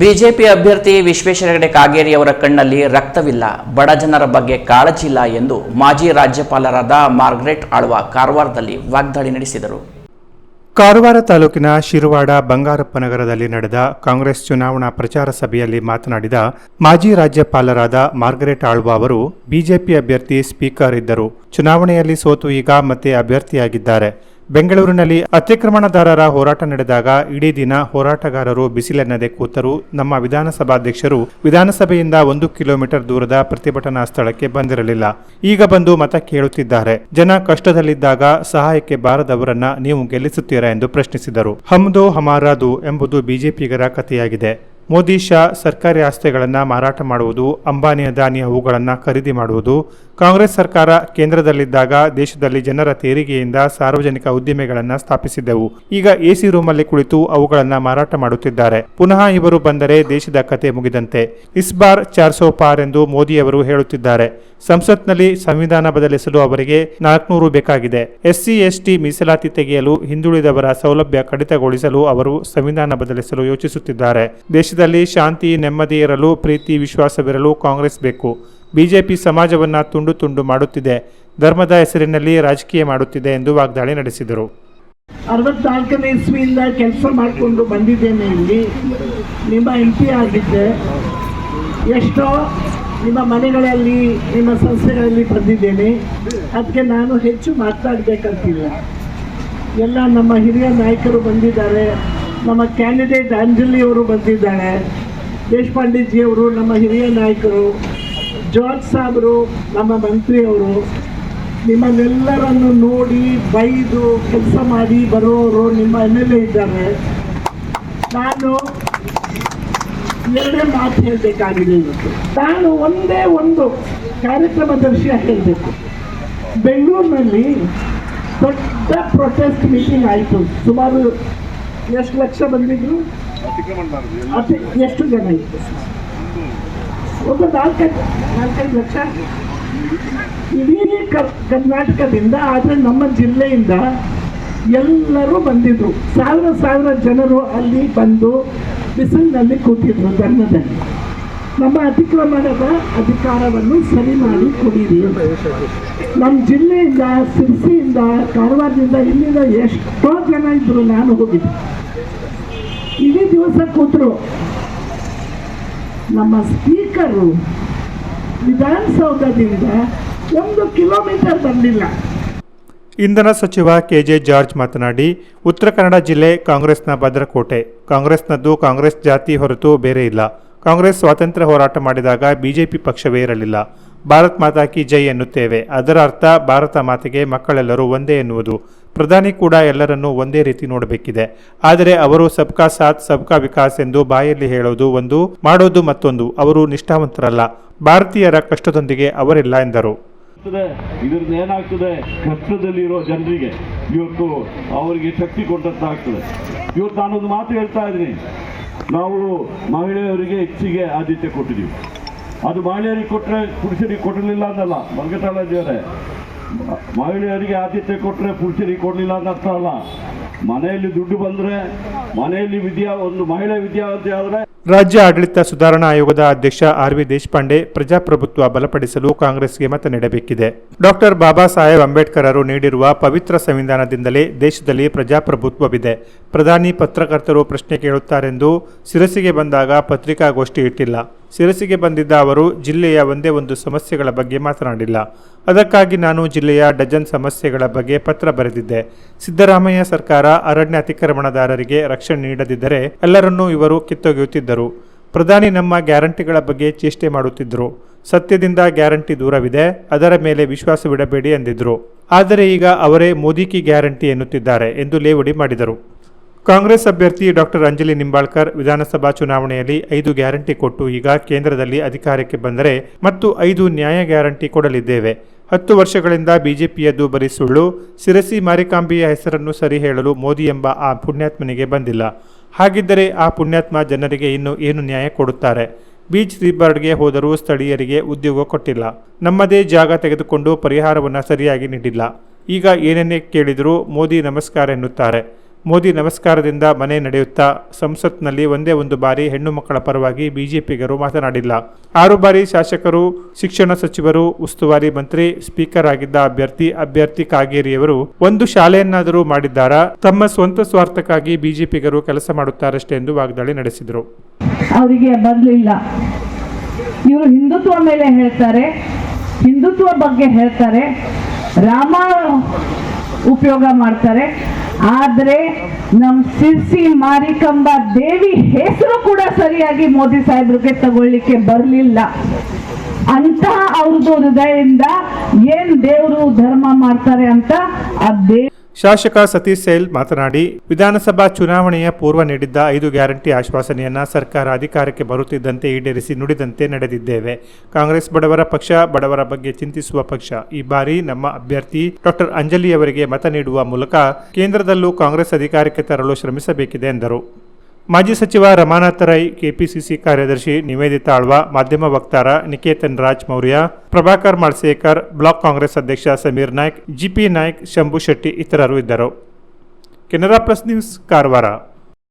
BJP ಅಭ್ಯರ್ಥಿ ವಿಶ್ವೇಶ್ವರ ಹೆಗಡೆ ಕಾಗೇರಿಯವರ ಕಣ್ಣಲ್ಲಿ ರಕ್ತವಿಲ್ಲ. ಬಡ ಜನರ ಬಗ್ಗೆ ಕಾಳಜಿಲ್ಲ ಎಂದು ಮಾಜಿ ರಾಜ್ಯಪಾಲರಾದ ಮಾರ್ಗ್ರೆಟ್ ಆಳ್ವ ಕಾರವಾರದಲ್ಲಿ ವಾಗ್ದಾಳಿ ನಡೆಸಿದರು. ಕಾರವಾರ ತಾಲೂಕಿನ ಶಿರವಾಡ ಬಂಗಾರಪ್ಪ ನಗರದಲ್ಲಿ ನಡೆದ ಕಾಂಗ್ರೆಸ್ ಚುನಾವಣಾ ಪ್ರಚಾರ ಸಭೆಯಲ್ಲಿ ಮಾತನಾಡಿದ ಮಾಜಿ ರಾಜ್ಯಪಾಲರಾದ ಮಾರ್ಗರೆಟ್ ಆಳ್ವ ಅವರು, ಬಿಜೆಪಿ ಅಭ್ಯರ್ಥಿ ಸ್ಪೀಕರ್ ಇದ್ದರು. ಚುನಾವಣೆಯಲ್ಲಿ ಸೋತು ಈಗ ಮತ್ತೆ ಅಭ್ಯರ್ಥಿಯಾಗಿದ್ದಾರೆ. ಬೆಂಗಳೂರಿನಲ್ಲಿ ಅತಿಕ್ರಮಣದಾರರ ಹೋರಾಟ ನಡೆದಾಗ ಇಡೀ ದಿನ ಹೋರಾಟಗಾರರು ಬಿಸಿಲೆನ್ನದೆ ಕೂತರು. ನಮ್ಮ ವಿಧಾನಸಭಾಧ್ಯಕ್ಷರು ವಿಧಾನಸಭೆಯಿಂದ ಒಂದು ಕಿಲೋಮೀಟರ್ ದೂರದ ಪ್ರತಿಭಟನಾ ಸ್ಥಳಕ್ಕೆ ಬಂದಿರಲಿಲ್ಲ. ಈಗ ಬಂದು ಮತ ಕೇಳುತ್ತಿದ್ದಾರೆ. ಜನ ಕಷ್ಟದಲ್ಲಿದ್ದಾಗ ಸಹಾಯಕ್ಕೆ ಬಾರದವರನ್ನ ನೀವು ಗೆಲ್ಲಿಸುತ್ತೀರಾ ಎಂದು ಪ್ರಶ್ನಿಸಿದರು. ಹಮ್ದೋ ಹಮಾರಾದು ಎಂಬುದು ಬಿಜೆಪಿಗರ ಕಥೆಯಾಗಿದೆ. ಮೋದಿ ಶಾ ಸರ್ಕಾರಿ ಆಸ್ತಿಗಳನ್ನು ಮಾರಾಟ ಮಾಡುವುದು ಅಂಬಾನಿ ಅದಾನಿ ಅವುಗಳನ್ನು ಖರೀದಿ ಮಾಡುವುದು, ಕಾಂಗ್ರೆಸ್ ಸರ್ಕಾರ ಕೇಂದ್ರದಲ್ಲಿದ್ದಾಗ ದೇಶದಲ್ಲಿ ಜನರ ತೆರಿಗೆಯಿಂದ ಸಾರ್ವಜನಿಕ ಉದ್ದಿಮೆಗಳನ್ನು ಸ್ಥಾಪಿಸಿದ್ದೆವು. ಈಗ ಎಸಿ ರೂಮಲ್ಲಿ ಕುಳಿತು ಅವುಗಳನ್ನು ಮಾರಾಟ ಮಾಡುತ್ತಿದ್ದಾರೆ. ಪುನಃ ಇವರು ಬಂದರೆ ದೇಶದ ಕತೆ ಮುಗಿದಂತೆ. ಇಸ್ಬಾರ್ ಚಾರ್ ಸೋ ಪಾರ್ ಎಂದು ಮೋದಿಯವರು ಹೇಳುತ್ತಿದ್ದಾರೆ. ಸಂಸತ್ನಲ್ಲಿ ಸಂವಿಧಾನ ಬದಲಿಸಲು ಅವರಿಗೆ ನಾಲ್ಕುನೂರು ಬೇಕಾಗಿದೆ. ಎಸ್ಸಿ, ಎಸ್ಟಿ ಮೀಸಲಾತಿ ತೆಗೆಯಲು ಹಿಂದುಳಿದವರ ಸೌಲಭ್ಯ ಕಡಿತಗೊಳಿಸಲು ಅವರು ಸಂವಿಧಾನ ಬದಲಿಸಲು ಯೋಚಿಸುತ್ತಿದ್ದಾರೆ. ದೇಶದಲ್ಲಿ ಶಾಂತಿ, ನೆಮ್ಮದಿ ಇರಲು, ಪ್ರೀತಿ ವಿಶ್ವಾಸವಿರಲು ಕಾಂಗ್ರೆಸ್ ಬೇಕು. ಬಿಜೆಪಿ ಸಮಾಜವನ್ನು ತುಂಡು ತುಂಡು ಮಾಡುತ್ತಿದೆ. ಧರ್ಮದ ಹೆಸರಿನಲ್ಲಿ ರಾಜಕೀಯ ಮಾಡುತ್ತಿದೆ ಎಂದು ವಾಗ್ದಾಳಿ ನಡೆಸಿದರು. ಅರವತ್ನಾಲ್ಕನೇ ಇಸ್ವಿಯಿಂದ ಕೆಲಸ ಮಾಡಿಕೊಂಡು ಬಂದಿದ್ದೇನೆ ಇಲ್ಲಿ. ನಿಮ್ಮ ಎಂ ಪಿ ಆಗಿದ್ದೆ. ಎಷ್ಟೋ ನಿಮ್ಮ ಮನೆಗಳಲ್ಲಿ, ನಿಮ್ಮ ಸಂಸ್ಥೆಗಳಲ್ಲಿ ಬಂದಿದ್ದೇನೆ. ಅದಕ್ಕೆ ನಾನು ಹೆಚ್ಚು ಮಾತಾಡಬೇಕಂತಿಲ್ಲ ಎಲ್ಲ ನಮ್ಮ ಹಿರಿಯ ನಾಯಕರು ಬಂದಿದ್ದಾರೆ. ನಮ್ಮ ಕ್ಯಾಂಡಿಡೇಟ್ ಅಂಜಲಿ ಅವರು ಬಂದಿದ್ದಾರೆ. ದೇಶಪಾಂಡೆಜಿಯವರು, ನಮ್ಮ ಹಿರಿಯ ನಾಯಕರು ಜಾರ್ಜ್ ಸಾಬ್ರು, ನಮ್ಮ ಮಂತ್ರಿಯವರು ನಿಮ್ಮನ್ನೆಲ್ಲರನ್ನು ನೋಡಿ ಬೈದು ಕೆಲಸ ಮಾಡಿ ಬರೋರು ನಿಮ್ಮ ಎಂ ಎಲ್ ಎ ಇದ್ದಾರೆ. ನಾನು ಎರಡೇ ಮಾತು ಹೇಳಬೇಕಾಗಿದೆ ಇವತ್ತು. ನಾನು ಒಂದೇ ಒಂದು ಕಾರ್ಯಕ್ರಮದರ್ಶಿಯ ಹೇಳಬೇಕು. ಬೆಂಗಳೂರಿನಲ್ಲಿ ದೊಡ್ಡ ಪ್ರೊಟೆಸ್ಟ್ ಮೀಟಿಂಗ್ ಆಯಿತು. ಸುಮಾರು ಎಷ್ಟು ಲಕ್ಷ ಬಂದಿದ್ರು? ಅತಿ ಎಷ್ಟು ಜನ ಇತ್ತು ಒಂದು ನಾಲ್ಕೈದು ನಾಲ್ಕೈದು ಲಕ್ಷ? ಇಡೀ ಕರ್ ಕರ್ನಾಟಕದಿಂದ ಆದರೆ ನಮ್ಮ ಜಿಲ್ಲೆಯಿಂದ ಎಲ್ಲರೂ ಬಂದಿದ್ರು. ಸಾವಿರ ಸಾವಿರ ಜನರು ಅಲ್ಲಿ ಬಂದು ಬಿಸಿಲಿನಲ್ಲಿ ಕೂತಿದ್ರು ಧರ್ಮದಲ್ಲಿ. ನಮ್ಮ ಅತಿಕ್ರಮಣದ ಅಧಿಕಾರವನ್ನು ಸರಿ ಮಾಡಿ ಕೊಡಿರಿ. ನಮ್ಮ ಜಿಲ್ಲೆಯಿಂದ ಸಿರ್ಸಿಯಿಂದ ಕಾರವಾರದಿಂದ ಇಲ್ಲಿಂದ ಎಷ್ಟೋ ಜನ ಇದ್ರು ನಾನು ಹೋಗಿದ್ದೆ. ಇಡೀ ದಿವಸ ಕೂತರು. ನಮ್ಮ ಸ್ಪೀಕರು ವಿಧಾನಸೌಧದಿಂದ ಒಂದು ಕಿಲೋಮೀಟರ್ ಬಂದಿಲ್ಲ. ಇಂಧನ ಸಚಿವ ಕೆಜೆ ಜಾರ್ಜ್ ಮಾತನಾಡಿ, ಉತ್ತರ ಕನ್ನಡ ಜಿಲ್ಲೆ ಕಾಂಗ್ರೆಸ್ನ ಭದ್ರಕೋಟೆ. ಕಾಂಗ್ರೆಸ್ನದ್ದು ಕಾಂಗ್ರೆಸ್ ಜಾತಿ ಹೊರತು ಬೇರೆ ಇಲ್ಲ. ಕಾಂಗ್ರೆಸ್ ಸ್ವಾತಂತ್ರ್ಯ ಹೋರಾಟ ಮಾಡಿದಾಗ ಬಿಜೆಪಿ ಪಕ್ಷವೇ ಇರಲಿಲ್ಲ. ಭಾರತ್ ಮಾತಾ ಕಿ ಜೈ ಎನ್ನುತ್ತೇವೆ. ಅದರ ಅರ್ಥ ಭಾರತ ಮಾತೆಗೆ ಮಕ್ಕಳೆಲ್ಲರೂ ಒಂದೇ ಎನ್ನುವುದು. ಪ್ರಧಾನಿ ಕೂಡ ಎಲ್ಲರನ್ನೂ ಒಂದೇ ರೀತಿ ನೋಡಬೇಕಿದೆ. ಆದರೆ ಅವರು ಸಬ್ಕಾ ಸಾಥ್, ಸಬ್ಕಾ ವಿಕಾಸ್ ಎಂದು ಬಾಯಲ್ಲಿ ಹೇಳೋದು ಒಂದು, ಮಾಡೋದು ಮತ್ತೊಂದು. ಅವರು ನಿಷ್ಠಾವಂತರಲ್ಲ. ಭಾರತೀಯರ ಕಷ್ಟದೊಂದಿಗೆ ಅವರಿಲ್ಲ ಎಂದರು. ಇದರಿಂದ ಏನಾಗ್ತದೆ, ಕಷ್ಟದಲ್ಲಿರೋ ಜನರಿಗೆ ಇವತ್ತು ಅವರಿಗೆ ಶಕ್ತಿ ಕೊಟ್ಟಂತಾಗ್ತದೆ ಇವತ್ತು ನಾನೊಂದು ಮಾತು ಹೇಳ್ತಾ ಇದ್ದೀನಿ. ನಾವು ಮಹಿಳೆಯರಿಗೆ ಹೆಚ್ಚಿಗೆ ಆದ್ಯತೆ ಕೊಟ್ಟಿದ್ದೀವಿ. ಅದು ಮಹಿಳೆಯರಿಗೆ ಕೊಟ್ಟರೆ ಪುರುಷರಿಗೆ ಕೊಟ್ಟಿರಲಿಲ್ಲ ಅನ್ನಲ್ಲ ದೇವರೇ. ಮಹಿಳೆಯರಿಗೆ ಆದ್ಯತೆ ಕೊಟ್ಟರೆ ಪುರುಷರಿಗೆ ಕೊಡಲಿಲ್ಲ ಅಂತ ಅರ್ಥ ಅಲ್ಲ. ಮನೆಯಲ್ಲಿ ದುಡ್ಡು ಬಂದರೆ, ಮನೆಯಲ್ಲಿ ವಿದ್ಯಾ, ಒಂದು ಮಹಿಳೆ ವಿದ್ಯಾವಂತ ಆದರೆ ರಾಜ್ಯ ಆಡಳಿತ ಸುಧಾರಣಾ ಆಯೋಗದ ಅಧ್ಯಕ್ಷ ಆರ್ ವಿ ದೇಶಪಾಂಡೆ ಪ್ರಜಾಪ್ರಭುತ್ವ ಬಲಪಡಿಸಲು ಕಾಂಗ್ರೆಸ್ಗೆ ಮತ ನೀಡಬೇಕಿದೆ. ಡಾಕ್ಟರ್ ಬಾಬಾ ಸಾಹೇಬ್ ಅಂಬೇಡ್ಕರ್ ಅವರು ನೀಡಿರುವ ಪವಿತ್ರ ಸಂವಿಧಾನದಿಂದಲೇ ದೇಶದಲ್ಲಿ ಪ್ರಜಾಪ್ರಭುತ್ವವಿದೆ. ಪ್ರಧಾನಿ ಪತ್ರಕರ್ತರು ಪ್ರಶ್ನೆ ಕೇಳುತ್ತಾರೆಂದು ಶಿರಸಿಗೆ ಬಂದಾಗ ಪತ್ರಿಕಾಗೋಷ್ಠಿ ಇಟ್ಟಿಲ್ಲ. ಸಿರಸಿಗೆ ಬಂದಿದ್ದ ಅವರು ಜಿಲ್ಲೆಯ ಒಂದೇ ಒಂದು ಸಮಸ್ಯೆಗಳ ಬಗ್ಗೆ ಮಾತನಾಡಿಲ್ಲ. ಅದಕ್ಕಾಗಿ ನಾನು ಜಿಲ್ಲೆಯ ಡಜನ್ ಸಮಸ್ಯೆಗಳ ಬಗ್ಗೆ ಪತ್ರ ಬರೆದಿದ್ದೆ. ಸಿದ್ದರಾಮಯ್ಯ ಸರ್ಕಾರ ಅರಣ್ಯ ಅತಿಕ್ರಮಣದಾರರಿಗೆ ರಕ್ಷಣೆ ನೀಡದಿದ್ದರೆ ಎಲ್ಲರನ್ನೂ ಇವರು ಕಿತ್ತೊಗೆಯುತ್ತಿದ್ದರು. ಪ್ರಧಾನಿ ನಮ್ಮ ಗ್ಯಾರಂಟಿಗಳ ಬಗ್ಗೆ ಚೇಷ್ಟೆ ಮಾಡುತ್ತಿದ್ದರು. ಸತ್ಯದಿಂದ ಗ್ಯಾರಂಟಿ ದೂರವಿದೆ, ಅದರ ಮೇಲೆ ವಿಶ್ವಾಸವಿಡಬೇಡಿ ಎಂದಿದ್ದರು ಆದರೆ ಈಗ ಅವರೇ ಮೋದಿ ಕಿ ಗ್ಯಾರಂಟಿ ಎನ್ನುತ್ತಿದ್ದಾರೆ ಎಂದು ಲೇವಡಿ ಮಾಡಿದರು. ಕಾಂಗ್ರೆಸ್ ಅಭ್ಯರ್ಥಿ ಡಾಕ್ಟರ್ ಅಂಜಲಿ ನಿಂಬಾಳ್ಕರ್ ವಿಧಾನಸಭಾ ಚುನಾವಣೆಯಲ್ಲಿ ಐದು ಗ್ಯಾರಂಟಿ ಕೊಟ್ಟು ಈಗ ಕೇಂದ್ರದಲ್ಲಿ ಅಧಿಕಾರಕ್ಕೆ ಬಂದರೆ ಮತ್ತು ಐದು ನ್ಯಾಯ ಗ್ಯಾರಂಟಿ ಕೊಡಲಿದ್ದೇವೆ. ಹತ್ತು ವರ್ಷಗಳಿಂದ ಬಿಜೆಪಿಯದ್ದು ಬರೀ ಸುಳ್ಳು, ಸಿರಸಿ ಮಾರಿಕಾಂಬಿಯ ಹೆಸರನ್ನು ಸರಿ ಹೇಳಲು ಮೋದಿ ಎಂಬ ಆ ಪುಣ್ಯಾತ್ಮನಿಗೆ ಬಂದಿಲ್ಲ. ಹಾಗಿದ್ದರೆ ಆ ಪುಣ್ಯಾತ್ಮ ಜನರಿಗೆ ಇನ್ನು ಏನು ನ್ಯಾಯ ಕೊಡುತ್ತಾರೆ? ಬೀಚ್ ರಿಬಾರ್ಡ್ಗೆ ಹೋದರೂ ಸ್ಥಳೀಯರಿಗೆ ಉದ್ಯೋಗ ಕೊಟ್ಟಿಲ್ಲ. ನಮ್ಮದೇ ಜಾಗ ತೆಗೆದುಕೊಂಡು ಪರಿಹಾರವನ್ನು ಸರಿಯಾಗಿ ನೀಡಿಲ್ಲ. ಈಗ ಏನನ್ನೇ ಕೇಳಿದರೂ ಮೋದಿ ನಮಸ್ಕಾರ ಎನ್ನುತ್ತಾರೆ. ಮೋದಿ ನಮಸ್ಕಾರದಿಂದ ಮನೆ ನಡೆಯುತ್ತಾ, ಸಂಸತ್ನಲ್ಲಿ ಒಂದೇ ಒಂದು ಬಾರಿ ಹೆಣ್ಣು ಮಕ್ಕಳ ಪರವಾಗಿ ಬಿಜೆಪಿಗರು ಮಾತನಾಡಿಲ್ಲ. ಆರು ಬಾರಿ ಶಾಸಕರು, ಶಿಕ್ಷಣ ಸಚಿವರು, ಉಸ್ತುವಾರಿ ಮಂತ್ರಿ, ಸ್ಪೀಕರ್ ಆಗಿದ್ದ ಅಭ್ಯರ್ಥಿ ಅಭ್ಯರ್ಥಿ ಕಾಗೇರಿಯವರು ಒಂದು ಶಾಲೆಯನ್ನಾದರೂ ಮಾಡಿದ್ದಾರಾ? ತಮ್ಮ ಸ್ವಂತ ಸ್ವಾರ್ಥಕ್ಕಾಗಿ ಬಿಜೆಪಿಗರು ಕೆಲಸ ಮಾಡುತ್ತಾರಷ್ಟೇ ಎಂದು ವಾಗ್ದಾಳಿ ನಡೆಸಿದರು. ಅವರಿಗೆ ಬರಲಿಲ್ಲ. ಇವರು ಹಿಂದುತ್ವ ಮೇಲೆ ಹೇಳ್ತಾರೆ, ಹಿಂದುತ್ವ ಬಗ್ಗೆ ಹೇಳ್ತಾರೆ, ರಾಮ ಉಪಯೋಗ ಮಾಡ್ತಾರೆ. ಆದ್ರೆ ನಮ್ ಸಿರ್ಸಿ ಮಾರಿಕಂಬ ದೇವಿ ಹೆಸರು ಕೂಡ ಸರಿಯಾಗಿ ಮೋದಿ ಸಾಹೇಬ್ರಿಗೆ ತಗೊಳ್ಳಿಕ್ಕೆ ಬರಲಿಲ್ಲ. ಅಂತ ಅವ್ರದ್ದು ಹೃದಯದಿಂದ ಏನ್ ದೇವರು ಧರ್ಮ ಮಾಡ್ತಾರೆ ಅಂತ ಆ ದೇವ್ ಶಾಸಕ ಸತೀಶ್ ಸೇಲ್ ಮಾತನಾಡಿ, ವಿಧಾನಸಭಾ ಚುನಾವಣೆಯ ಪೂರ್ವ ನೀಡಿದ್ದ ಐದು ಗ್ಯಾರಂಟಿ ಆಶ್ವಾಸನೆಯನ್ನ ಸರ್ಕಾರ ಅಧಿಕಾರಕ್ಕೆ ಬರುತ್ತಿದ್ದಂತೆ ಈಡೇರಿಸಿ ನುಡಿದಂತೆ ನಡೆದಿದ್ದೇವೆ. ಕಾಂಗ್ರೆಸ್ ಬಡವರ ಪಕ್ಷ, ಬಡವರ ಬಗ್ಗೆ ಚಿಂತಿಸುವ ಪಕ್ಷ. ಈ ಬಾರಿ ನಮ್ಮ ಅಭ್ಯರ್ಥಿ ಡಾಕ್ಟರ್ ಅಂಜಲಿ ಅವರಿಗೆ ಮತ ನೀಡುವ ಮೂಲಕ ಕೇಂದ್ರದಲ್ಲೂ ಕಾಂಗ್ರೆಸ್ ಅಧಿಕಾರಕ್ಕೆ ತರಲು ಶ್ರಮಿಸಬೇಕಿದೆ ಎಂದರು. ಮಾಜಿ ಸಚಿವ ರಮಾನಾಥ ರೈ, ಕೆಪಿಸಿಸಿ ಕಾರ್ಯದರ್ಶಿ ನಿವೇದಿತಾ ಆಳ್ವ, ಮಾಧ್ಯಮ ವಕ್ತಾರ ನಿಕೇತನ್ ರಾಜ್ ಮೌರ್ಯ, ಪ್ರಭಾಕರ್ ಮಾಳ್ಸೇಕರ್ ಬ್ಲಾಕ್ ಕಾಂಗ್ರೆಸ್ ಅಧ್ಯಕ್ಷ ಸಮೀರ್ ನಾಯ್ಕ್, ಜಿಪಿ ನಾಯ್ಕ್, ಶಂಭು ಶೆಟ್ಟಿ ಇತರರು ಇದ್ದರು. Canara plus news, Karwar.